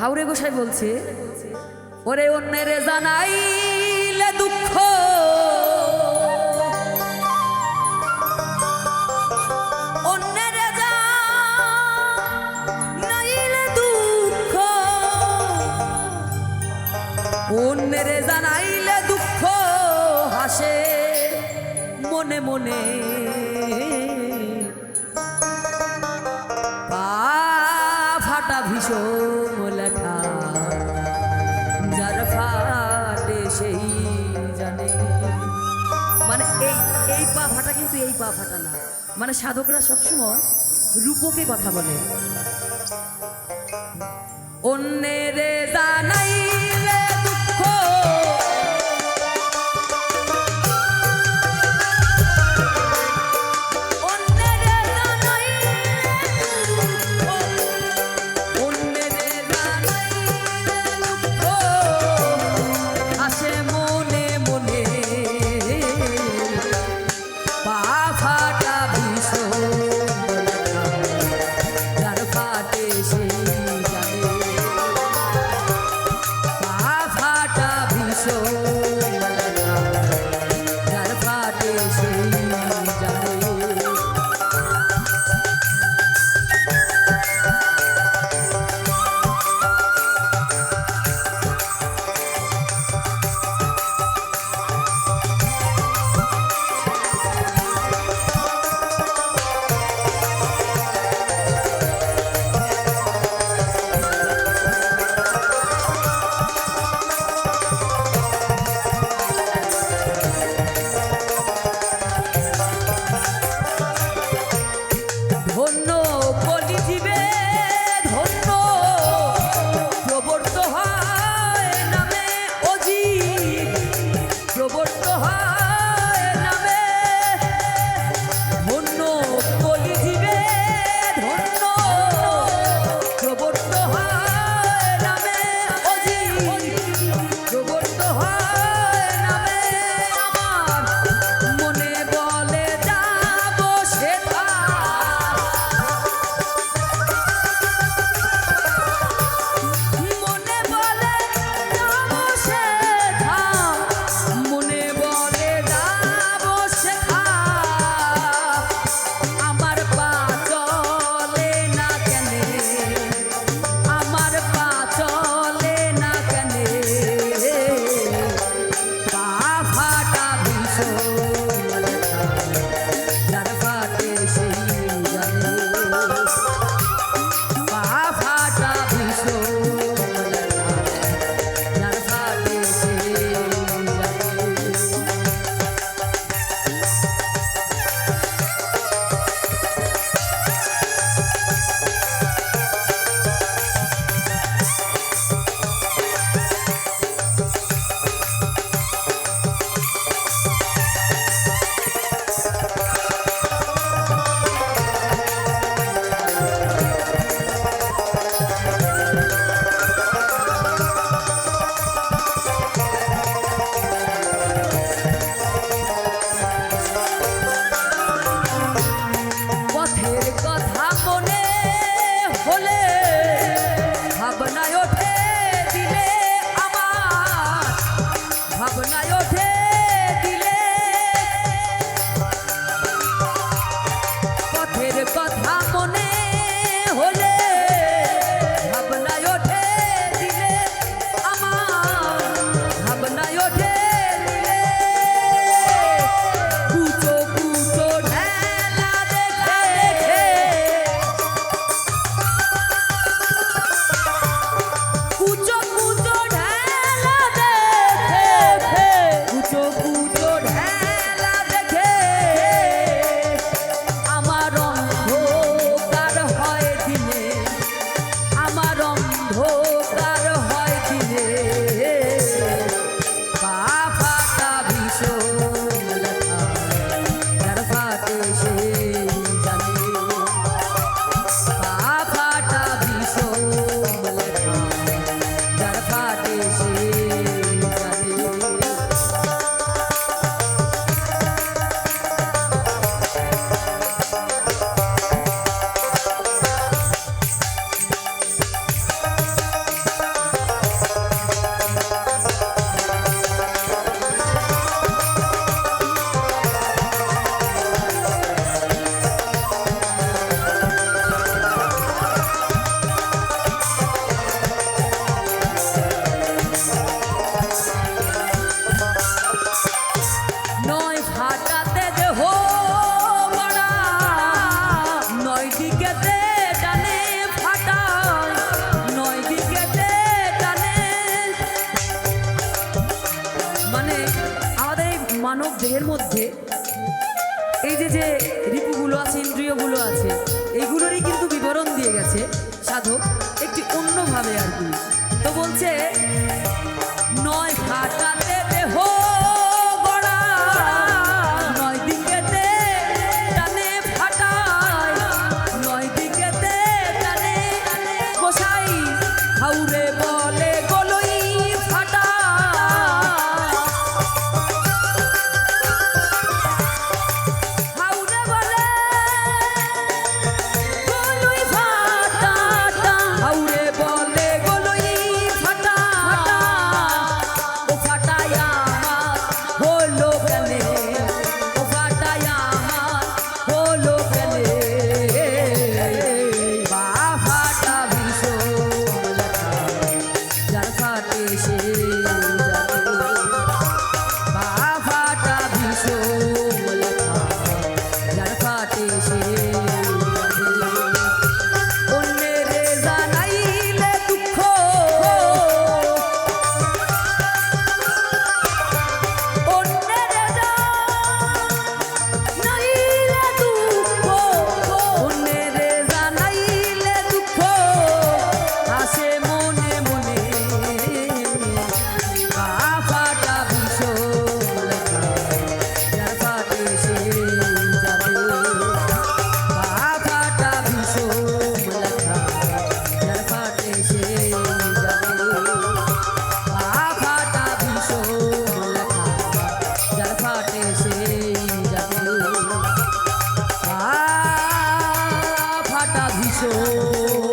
হাওড়ে গোসাই বলছে, ওরে অন্যের জানাইলে দুঃখ। অন্যের জানাইলে দুঃখ। হাসে মনে মনে। ফাটা ভীষণ মানে এই এই পা কিন্তু এই মানে সাধকরা সবসময় রূপকে কথা বলে। অন্যের জানাইলে দেহের মধ্যে এই যে যে রিপুগুলো আছে, ইন্দ্রিয়গুলো আছে, এইগুলোরই কিন্তু বিবরণ দিয়ে গেছে সাধক একটি অন্যভাবে আর কি। তো বলছে, নয় ঘাটাতে দেহ হাউরে 走